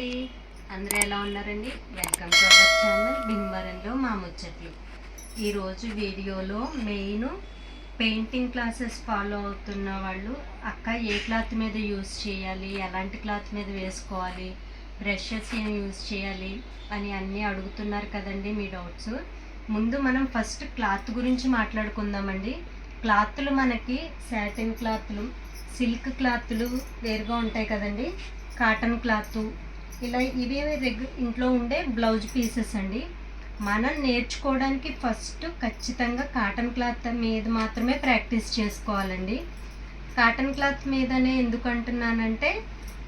అండి. అందరూ ఎలా ఉన్నారండి? వెల్కమ్ టు అవర్ ఛానల్ భీమవరంలో మా ముచ్చట్లు. ఈరోజు వీడియోలో మెయిన్ పెయింటింగ్ క్లాసెస్ ఫాలో అవుతున్న వాళ్ళు అక్క ఏ క్లాత్ మీద యూస్ చేయాలి ఎలాంటి క్లాత్ మీద వేసుకోవాలి బ్రషెస్ ఏం యూస్ చేయాలి అని అన్నీ అడుగుతున్నారు కదండి మీ డౌట్స్ ముందు మనం ఫస్ట్ క్లాత్ గురించి మాట్లాడుకుందామండి. క్లాత్లు మనకి శాటిన్ క్లాత్లు సిల్క్ క్లాత్లు వేరుగా ఉంటాయి కదండి. కాటన్ క్లాత్ ఇలా ఇవి రెగ్యు ఇంట్లో ఉండే బ్లౌజ్ పీసెస్ అండి. మనం నేర్చుకోవడానికి ఫస్ట్ ఖచ్చితంగా కాటన్ క్లాత్ మీద మాత్రమే ప్రాక్టీస్ చేసుకోవాలండి. కాటన్ క్లాత్ మీదనే ఎందుకంటున్నానంటే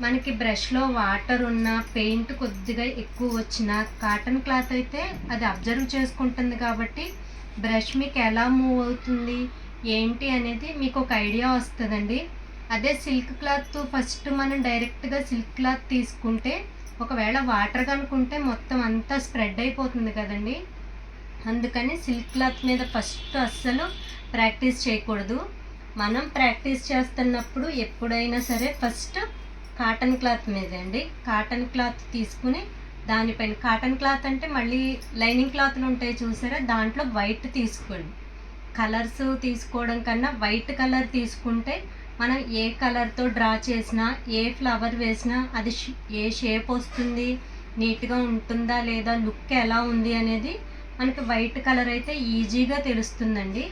మనకి బ్రష్లో వాటర్ ఉన్న పెయింట్ కొద్దిగా ఎక్కువ వచ్చిన కాటన్ క్లాత్ అయితే అది అబ్జర్వ్ చేసుకుంటుంది కాబట్టి బ్రష్ మీకు ఎలా మూవ్ అవుతుంది ఏంటి అనేది మీకు ఒక ఐడియా వస్తుందండి. అదే సిల్క్ క్లాత్ ఫస్ట్ మనం డైరెక్ట్గా సిల్క్ క్లాత్ తీసుకుంటే ఒకవేళ వాటర్ కనుకుంటే మొత్తం అంతా స్ప్రెడ్ అయిపోతుంది కదండి. అందుకని సిల్క్ క్లాత్ మీద ఫస్ట్ అస్సలు ప్రాక్టీస్ చేయకూడదు. మనం ప్రాక్టీస్ చేస్తున్నప్పుడు ఎప్పుడైనా సరే ఫస్ట్ కాటన్ క్లాత్ మీద అండి. కాటన్ క్లాత్ తీసుకుని దానిపైన కాటన్ క్లాత్ అంటే మళ్ళీ లైనింగ్ క్లాత్లు ఉంటాయి చూసారా? దాంట్లో వైట్ తీసుకోండి. కలర్స్ తీసుకోవడం కన్నా వైట్ కలర్ తీసుకుంటే మనం ఏ కలర్తో డ్రా చేసినా ఏ ఫ్లవర్ వేసినా అది ఏ షేప్ వస్తుంది నీట్గా ఉంటుందా లేదా లుక్ ఎలా ఉంది అనేది మనకి వైట్ కలర్ అయితే ఈజీగా తెలుస్తుందండి.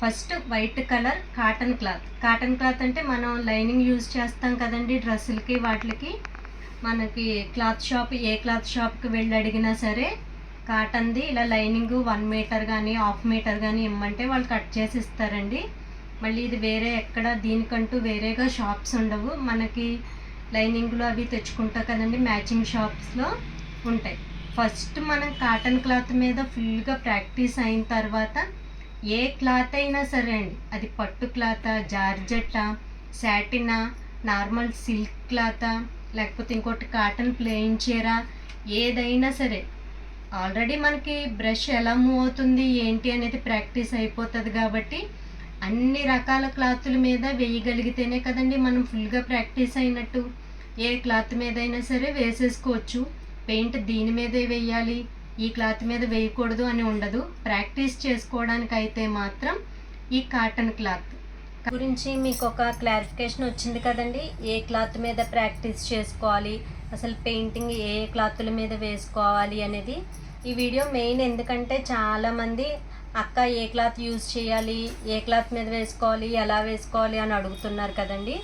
First white colour cotton cloth cotton cloth అంటే మనం లైనింగ్ యూజ్ చేస్తాం కదండి డ్రెస్సులకి వాటికి మనకి క్లాత్ షాప్ ఏ క్లాత్ షాప్కి వెళ్ళి అడిగినా సరే కాటన్ది ఇలా లైనింగ్ వన్ మీటర్ కానీ హాఫ్ మీటర్ కానీ ఇమ్మంటే వాళ్ళు కట్ చేసి ఇస్తారండి. మళ్ళీ ఇది వేరే ఎక్కడ దీనికంటూ వేరేగా షాప్స్ ఉండవు. మనకి లైనింగ్లు అవి తెచ్చుకుంటా కదండి మ్యాచింగ్ షాప్స్లో ఉంటాయి. ఫస్ట్ మనం కాటన్ క్లాత్ మీద ఫుల్గా ప్రాక్టీస్ అయిన తర్వాత ఏ క్లాత్ అయినా సరే అండి అది పట్టు క్లాతా జార్జెట్టా శాటినా నార్మల్ సిల్క్ క్లాతా లేకపోతే ఇంకోటి కాటన్ ప్లెయిన్ చీర ఏదైనా సరే. ఆల్రెడీ మనకి బ్రష్ ఎలా మూవ్ అవుతుంది ఏంటి అనేది ప్రాక్టీస్ అయిపోతుంది కాబట్టి అన్ని రకాల క్లాతుల మీద వేయగలిగితేనే కదండి మనం ఫుల్గా ప్రాక్టీస్ అయినట్టు. ఏ క్లాత్ మీద అయినా సరే వేసేసుకోవచ్చు. పెయింట్ దీని మీదే వేయాలి. ఈ క్లాత్ మీద వేయకూడదు అని ఉండదు. ప్రాక్టీస్ చేసుకోవడానికి అయితే మాత్రం ఈ కాటన్ క్లాత్. గురించి మీకు ఒక క్లారిఫికేషన్ వచ్చింది కదండి. ఏ క్లాత్ మీద ప్రాక్టీస్ చేసుకోవాలి? అసలు పెయింటింగ్ ఏ క్లాత్ల క్లాతుల మీద వేసుకోవాలి అనేది. ఈ వీడియో మెయిన్ ఎందుకంటే చాలామంది అక్క ఏ క్లాత్ యూజ్ చేయాలి? ఏ క్లాత్ మీద వేసుకోవాలి? ఎలా వేసుకోవాలి అని అడుగుతున్నారు కదండి.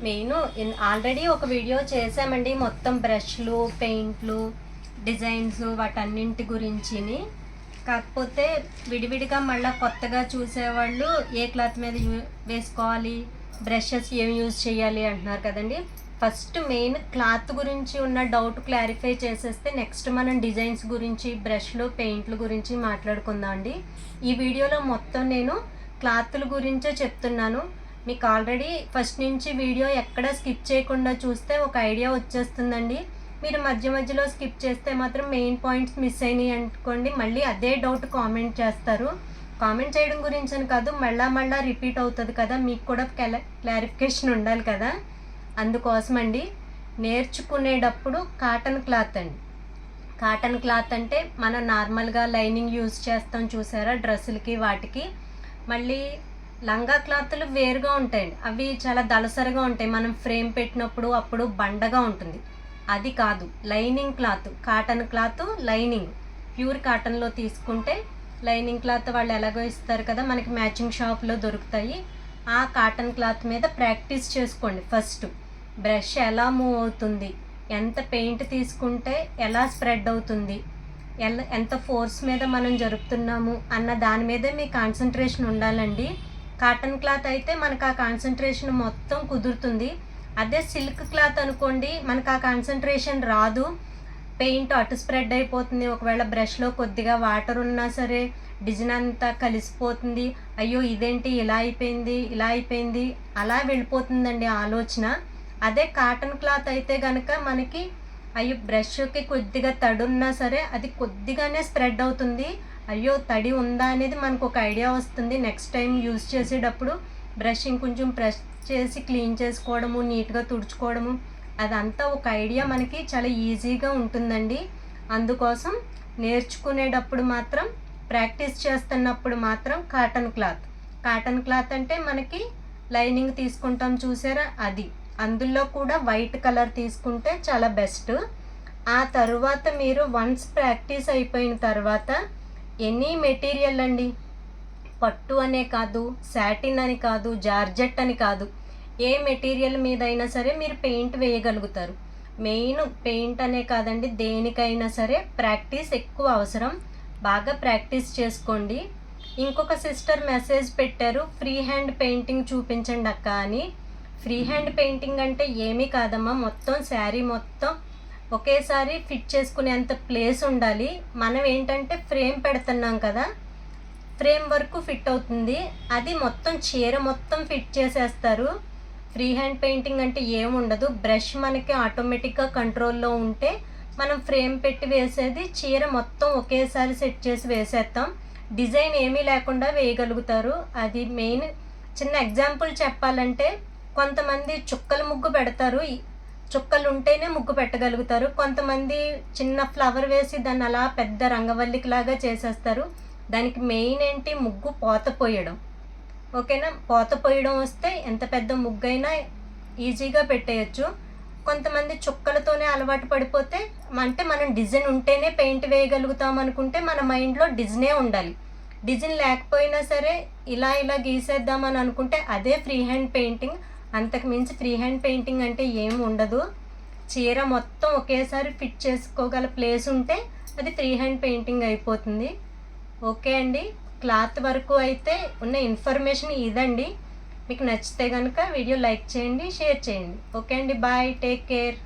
మెయిన్ ఆల్రెడీ ఒక వీడియో చేసామండి మొత్తం బ్రష్లు పెయింట్లు డిజైన్స్ వాటన్నింటి గురించిని. కాకపోతే విడివిడిగా మళ్ళీ కొత్తగా చూసేవాళ్ళు ఏ క్లాత్ మీద యూ- వేసుకోవాలి? బ్రషెస్ ఏం యూజ్ చేయాలి అంటున్నారు కదండి. ఫస్ట్ మెయిన్ క్లాత్ గురించి ఉన్న డౌట్ క్లారిఫై చేసేస్తే నెక్స్ట్ మనం డిజైన్స్ గురించి బ్రష్లు పెయింట్లు గురించి మాట్లాడుకుందాం అండి ఈ వీడియోలో మొత్తం నేను క్లాత్ల గురించే చెప్తున్నాను. మీకు ఆల్రెడీ ఫస్ట్ నుంచి వీడియో ఎక్కడ స్కిప్ చేయకుండా చూస్తే ఒక ఐడియా వచ్చేస్తుందండి. మీరు మధ్య మధ్యలో స్కిప్ చేస్తే మాత్రం మెయిన్ పాయింట్స్ మిస్ అయినాయి అనుకోండి మళ్ళీ అదే డౌట్ కామెంట్ చేస్తారు. కామెంట్ చేయడం గురించి అని కాదు మళ్ళా మళ్ళా రిపీట్ అవుతుంది కదా మీకు కూడా క్లారిఫికేషన్ ఉండాలి కదా. అందుకోసమండి నేర్చుకునేటప్పుడు కాటన్ క్లాత్ అండి. కాటన్ క్లాత్ అంటే మనం నార్మల్గా లైనింగ్ యూజ్ చేస్తాం చూసారా డ్రెస్సులకి వాటికి. మళ్ళీ లంగా క్లాత్లు వేరుగా ఉంటాయండి. అవి చాలా దళసరిగా ఉంటాయి. మనం ఫ్రేమ్ పెట్టినప్పుడు అప్పుడు బండగా ఉంటుంది. అది కాదు lining cloth cotton cloth lining. Pure కాటన్లో తీసుకుంటే లైనింగ్ క్లాత్ వాళ్ళు ఎలాగో ఇస్తారు కదా మనకి మ్యాచింగ్ షాప్లో దొరుకుతాయి. ఆ కాటన్ క్లాత్ మీద ప్రాక్టీస్ చేసుకోండి ఫస్ట్. బ్రష్ ఎలా మూవ్ అవుతుంది? ఎంత పెయింట్ తీసుకుంటే ఎలా స్ప్రెడ్ అవుతుంది? ఎలా ఎంత ఫోర్స్ మీద మనం జరుపుతున్నాము అన్న దాని మీదే మీ కాన్సన్ట్రేషన్ ఉండాలండి. కాటన్ క్లాత్ అయితే మనకు ఆ కాన్సన్ట్రేషన్ మొత్తం కుదురుతుంది. అదే సిల్క్ క్లాత్ అనుకోండి మనకు ఆ కాన్సన్ట్రేషన్ రాదు. పెయింట్ అటు స్ప్రెడ్ అయిపోతుంది. ఒకవేళ బ్రష్లో కొద్దిగా వాటర్ ఉన్నా సరే డిజైన్ అంతా కలిసిపోతుంది. అయ్యో ఇదేంటి? ఇలా అయిపోయింది ఇలా అయిపోయింది. అలా వెళ్ళిపోతుందండి ఆలోచన. అదే కాటన్ క్లాత్ అయితే కనుక మనకి అయ్యో బ్రష్కి కొద్దిగా తడి ఉన్నా సరే అది కొద్దిగానే స్ప్రెడ్ అవుతుంది. అయ్యో తడి ఉందా అనేది మనకు ఒక ఐడియా వస్తుంది. నెక్స్ట్ టైం యూజ్ చేసేటప్పుడు బ్రష్ ఇంకొంచెం ప్రెస్ చేసి క్లీన్ చేసుకోవడము నీట్గా తుడుచుకోవడము అదంతా ఒక ఐడియా మనకి చాలా ఈజీగా ఉంటుందండి. అందుకోసం నేర్చుకునేటప్పుడు మాత్రం ప్రాక్టీస్ చేస్తున్నప్పుడు మాత్రం కాటన్ క్లాత్ కాటన్ క్లాత్ అంటే మనకి లైనింగ్ తీసుకుంటాం చూసారా? అది. అందులో కూడా వైట్ కలర్ తీసుకుంటే చాలా బెస్ట్. ఆ తరువాత మీరు వన్స్ ప్రాక్టీస్ అయిపోయిన తర్వాత ఎనీ మెటీరియల్ అండి. పట్టు అనే కాదు సాటిన్ అని కాదు జార్జెట్ అని కాదు ఏ మెటీరియల్ మీదైనా సరే మీరు పెయింట్ వేయగలుగుతారు. మెయిన్ పెయింట్ అనే కాదండి దేనికైనా సరే ప్రాక్టీస్ ఎక్కువ అవసరం. బాగా ప్రాక్టీస్ చేసుకోండి. ఇంకొక సిస్టర్ మెసేజ్ పెట్టారు ఫ్రీ హ్యాండ్ పెయింటింగ్ చూపించండి అక్క అని. ఫ్రీ హ్యాండ్ పెయింటింగ్ అంటే ఏమీ కాదమ్మా. మొత్తం శారీ మొత్తం ఒకేసారి ఫిట్ చేసుకునేంత ప్లేస్ ఉండాలి. మనం ఏంటంటే ఫ్రేమ్ పెడుతున్నాం కదా ఫ్రేమ్ వరకు ఫిట్ అవుతుంది. అది మొత్తం చీర మొత్తం ఫిట్ చేసేస్తారు. ఫ్రీ హ్యాండ్ పెయింటింగ్ అంటే ఏముండదు బ్రష్ మనకి ఆటోమేటిక్గా కంట్రోల్లో ఉంటే మనం ఫ్రేమ్ పెట్టి వేసేది చీర మొత్తం ఒకేసారి సెట్ చేసి వేసేస్తాం. డిజైన్ ఏమీ లేకుండా వేయగలుగుతారు. అది మెయిన్ చిన్న ఎగ్జాంపుల్ చెప్పాలంటే కొంతమంది చుక్కల ముగ్గు పెడతారు. చుక్కలు ఉంటేనే ముగ్గు పెట్టగలుగుతారు. కొంతమంది చిన్న ఫ్లవర్ వేసి దాన్ని అలా పెద్ద రంగవల్లికిలాగా చేసేస్తారు. దానికి మెయిన్ ఏంటి? ముగ్గు పోత పోయడం. ఓకేనా? పోత పోయడం వస్తే ఎంత పెద్ద ముగ్గు అయినా ఈజీగా పెట్టేయచ్చు. కొంతమంది చుక్కలతోనే అలవాటు పడిపోతే అంటే మనం డిజైన్ ఉంటేనే పెయింట్ వేయగలుగుతాం అనుకుంటే మన మైండ్లో డిజైనే ఉండాలి. డిజైన్ లేకపోయినా సరే ఇలా ఇలా గీసేద్దామని అనుకుంటే అదే ఫ్రీ హ్యాండ్ పెయింటింగ్. అంతకు మించి ఫ్రీ హ్యాండ్ పెయింటింగ్ అంటే ఏం ఉండదు. చీర మొత్తం ఒకేసారి ఫిట్ చేసుకోగల ప్లేస్ ఉంటే అది ఫ్రీ హ్యాండ్ పెయింటింగ్ అయిపోతుంది. ఓకే అండి. క్లాత్ వరకు అయితే ఉన్న ఇన్ఫర్మేషన్ ఇదండి. మీకు నచ్చితే కనుక వీడియో లైక్ చేయండి షేర్ చేయండి. ఓకే అండి. బాయ్. Take care.